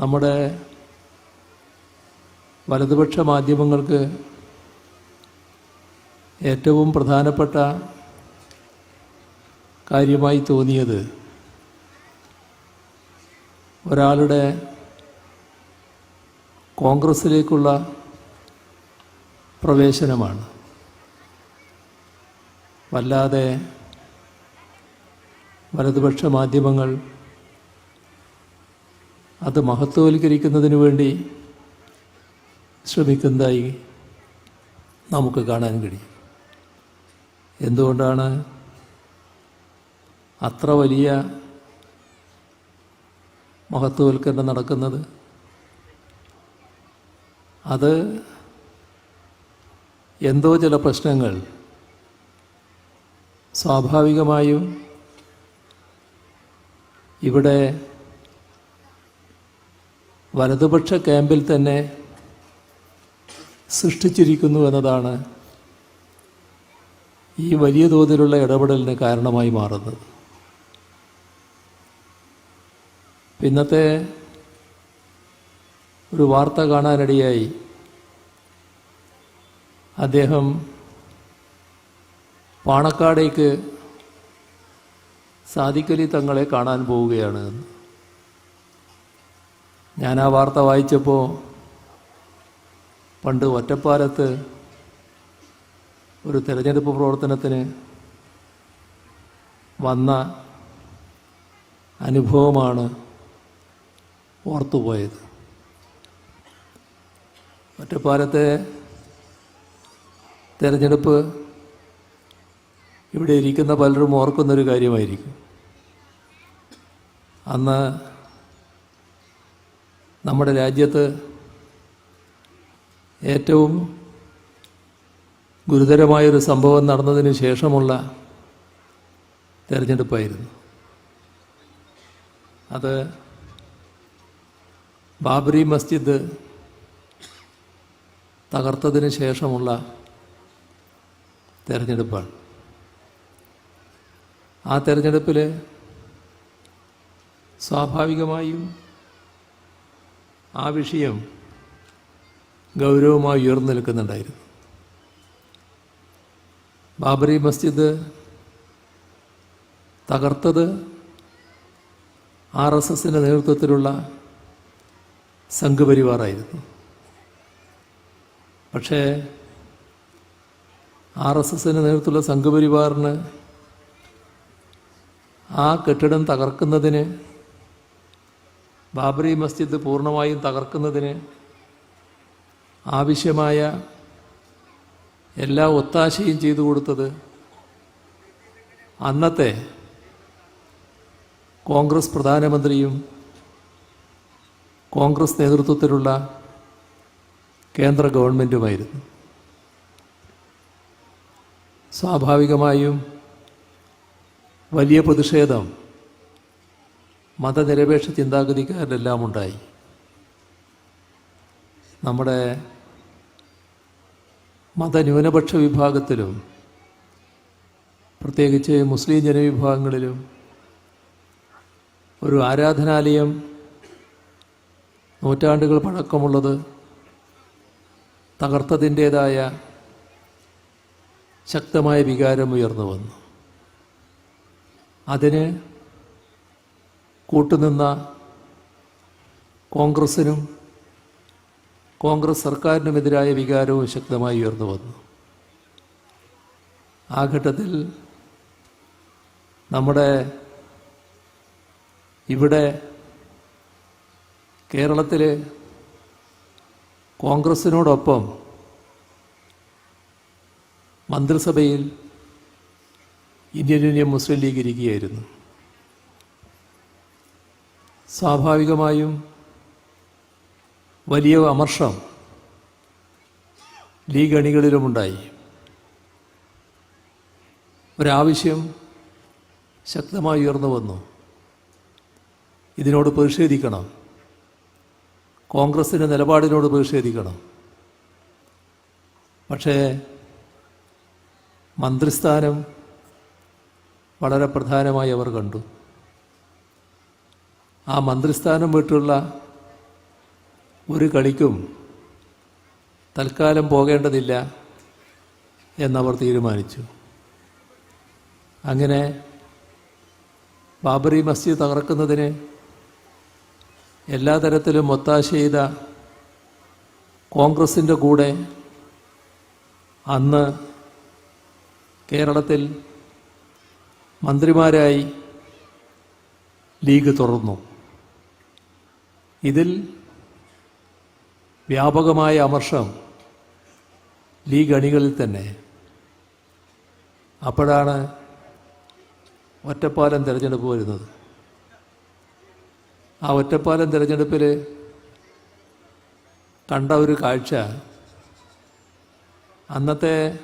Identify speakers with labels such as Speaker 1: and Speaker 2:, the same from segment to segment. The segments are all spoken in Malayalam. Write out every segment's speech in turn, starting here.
Speaker 1: നമ്മുടെ വലതുപക്ഷ മാധ്യമങ്ങൾക്ക് ഏറ്റവും പ്രധാനപ്പെട്ട കാര്യമായി തോന്നിയത് ഒരാളുടെ കോൺഗ്രസ്സിലേക്കുള്ള പ്രവേശനമാണ്. വല്ലാതെ വലതുപക്ഷ മാധ്യമങ്ങൾ അത് മഹത്വവൽക്കരിക്കുന്നതിന് വേണ്ടി ശ്രമിക്കുന്നതായി നമുക്ക് കാണാൻ കഴിയും. എന്തുകൊണ്ടാണ് അത്ര വലിയ മഹത്വവൽക്കരണം നടക്കുന്നത്? അത് എന്തോ ചില പ്രശ്നങ്ങൾ സ്വാഭാവികമായും ഇവിടെ വലതുപക്ഷ ക്യാമ്പിൽ തന്നെ സൃഷ്ടിച്ചിരിക്കുന്നു എന്നതാണ് ഈ വലിയ തോതിലുള്ള ഇടപെടലിന് കാരണമായി മാറുന്നത്. പിന്നത്തെ ഒരു വാർത്ത കാണാനിടയായി. അദ്ദേഹം പാണക്കാടേക്ക് സാദിക്കലി തങ്ങളെ കാണാൻ പോവുകയാണ് എന്ന്. ഞാൻ ആ വാർത്ത വായിച്ചപ്പോൾ പണ്ട് ഒറ്റപ്പാലത്ത് ഒരു തിരഞ്ഞെടുപ്പ് പ്രവർത്തനത്തിന് വന്ന അനുഭവമാണ് ഓർത്തുപോയത്. ഒറ്റപ്പാലത്തെ തിരഞ്ഞെടുപ്പ് ഇവിടെ ഇരിക്കുന്ന പലരും ഓർക്കുന്നൊരു കാര്യമായിരിക്കും. അന്ന് നമ്മുടെ രാജ്യത്ത് ഏറ്റവും ഗുരുതരമായൊരു സംഭവം നടന്നതിന് ശേഷമുള്ള തിരഞ്ഞെടുപ്പായിരുന്നു. അത് ബാബറി മസ്ജിദ് തകർത്തതിന് ശേഷമുള്ള തിരഞ്ഞെടുപ്പാണ്. ആ തെരഞ്ഞെടുപ്പിൽ സ്വാഭാവികമായും ആ വിഷയം ഗൗരവമായി ഉയർന്നു നിൽക്കുന്നുണ്ടായിരുന്നു. ബാബറി മസ്ജിദ് തകർത്തത് ആർ എസ് എസിന്റെ നേതൃത്വത്തിലുള്ള സംഘപരിവാറായിരുന്നു. പക്ഷേ ആർ എസ് എസിന്റെ നേതൃത്വത്തിലുള്ള സംഘപരിവാറിന് ആ കെട്ടിടം തകർക്കുന്നതിന് ബാബറി മസ്ജിദ് പൂർണമായും തകർക്കുന്നതിന് ആവശ്യമായ എല്ലാ ഒത്താശയും ചെയ്തു കൊടുത്തത് അന്നത്തെ കോൺഗ്രസ് പ്രധാനമന്ത്രിയും കോൺഗ്രസ് നേതൃത്വത്തിലുള്ള കേന്ദ്ര ഗവൺമെന്റുമായിരുന്നു സ്വാഭാവികമായും വലിയ പ്രതിഷേധം മതനിരപേക്ഷ ചിന്താഗതിക്കാരിലെല്ലാം ഉണ്ടായി നമ്മുടെ മതന്യൂനപക്ഷ വിഭാഗത്തിലും പ്രത്യേകിച്ച് മുസ്ലിം ജനവിഭാഗങ്ങളിലും ഒരു ആരാധനാലയം നൂറ്റാണ്ടുകൾ പഴക്കമുള്ളത് തകർത്തതിന്റേതായ ശക്തമായ വികാരം ഉയർന്നു വന്നു അതിന് കൂട്ടുനിന്ന കോൺഗ്രസിനും കോൺഗ്രസ് സർക്കാരിനുമെതിരായ വികാരവും ശക്തമായി ഉയർന്നു വന്നു. ആ ഘട്ടത്തിൽ നമ്മുടെ ഇവിടെ കേരളത്തിൽ കോൺഗ്രസിനോടൊപ്പം മന്ത്രിസഭയിൽ ഇന്ത്യൻ യൂണിയൻ മുസ്ലിം ലീഗ് ഇരിക്കുകയായിരുന്നു. സ്വാഭാവികമായും വലിയ അമർഷം ലീഗ് അണികളിലുമുണ്ടായി ഒരാവശ്യം ശക്തമായി ഉയർന്നു വന്നു. ഇതിനോട് പ്രതിഷേധിക്കണം. കോൺഗ്രസിന്റെ നിലപാടിനോട് പ്രതിഷേധിക്കണം. പക്ഷേ മന്ത്രിസ്ഥാനം വളരെ പ്രധാനമായി അവർ കണ്ടു. ആ മന്ത്രിസ്ഥാനം വിട്ടുള്ള ഒരു കളിക്കും തൽക്കാലം പോകേണ്ടതില്ല എന്നവർ തീരുമാനിച്ചു. അങ്ങനെ ബാബറി മസ്ജിദ് തകർക്കുന്നതിന് എല്ലാ തരത്തിലും ഒത്താശ ചെയ്ത കോൺഗ്രസിന്റെ കൂടെ അന്ന് കേരളത്തിൽ മന്ത്രിമാരായി ലീഗ് തുറന്നു. ഇതിൽ വ്യാപകമായ അമർഷം ലീഗ് അണികളിൽ തന്നെ. അപ്പോഴാണ് ഒറ്റപ്പാലം തിരഞ്ഞെടുപ്പ് വരുന്നത്. ആ ഒറ്റപ്പാലം തിരഞ്ഞെടുപ്പിൽ കണ്ട ഒരു കാഴ്ച. അന്നത്തെ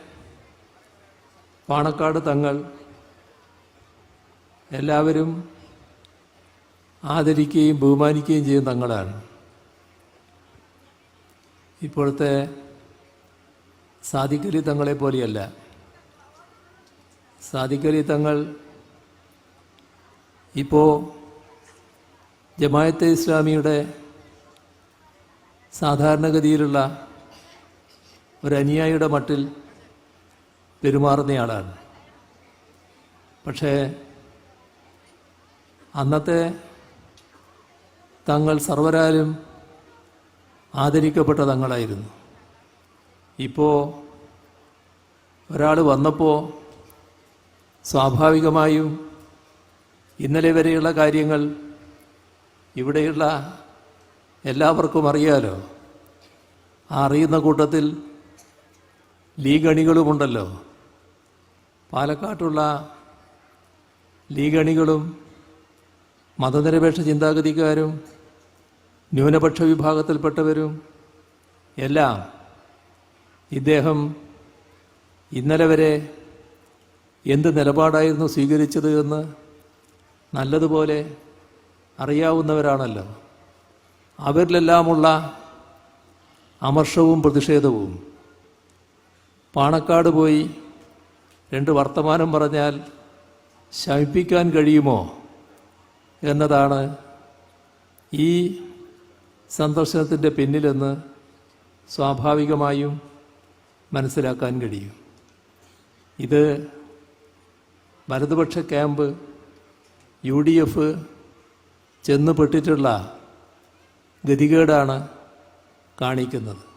Speaker 1: പാണക്കാട് തങ്ങൾ എല്ലാവരും ആദരിക്കുകയും ബഹുമാനിക്കുകയും ചെയ്യുന്ന തങ്ങളാണ്. ഇപ്പോഴത്തെ സാദിഖലി തങ്ങളെ പോലെയല്ല. സാദിഖലി തങ്ങൾ ഇപ്പോൾ ജമായത്തെ ഇസ്ലാമിയുടെ സാധാരണഗതിയിലുള്ള ഒരനുയായിയുടെ മട്ടിൽ പെരുമാറുന്നയാളാണ്. പക്ഷേ അന്നത്തെ തങ്ങൾ സർവരാലും ആദരിക്കപ്പെട്ട തങ്ങളായിരുന്നു. ഇപ്പോൾ ഒരാൾ വന്നപ്പോൾ സ്വാഭാവികമായും ഇന്നലെ വരെയുള്ള കാര്യങ്ങൾ ഇവിടെയുള്ള എല്ലാവർക്കും അറിയാലോ. ആ അറിയുന്ന കൂട്ടത്തിൽ ലീഗണികളുമുണ്ടല്ലോ. പാലക്കാട്ടുള്ള ലീഗണികളും മതനിരപേക്ഷ ചിന്താഗതിക്കാരും ന്യൂനപക്ഷ വിഭാഗത്തിൽപ്പെട്ടവരും എല്ലാം ഇദ്ദേഹം ഇന്നലെ വരെ എന്ത് നിലപാടായിരുന്നു സ്വീകരിച്ചത് എന്ന് നല്ലതുപോലെ അറിയാവുന്നവരാണല്ലോ. അവരിലെല്ലാമുള്ള അമർഷവും പ്രതിഷേധവും. പാണക്കാട് പോയി രണ്ട് വർത്തമാനം പറഞ്ഞാൽ ശമിപ്പിക്കാൻ കഴിയുമോ എന്നതാണ് ഈ സന്ദർശനത്തിന്റെ പിന്നിലെന്ന് സ്വാഭാവികമായും മനസ്സിലാക്കാൻ കഴിയും. ഇത് വലതുപക്ഷ ക്യാമ്പ് യു ഡി എഫ് ചെന്ന് പെട്ടിട്ടുള്ള ഗതികേടാണ് കാണിക്കുന്നത്.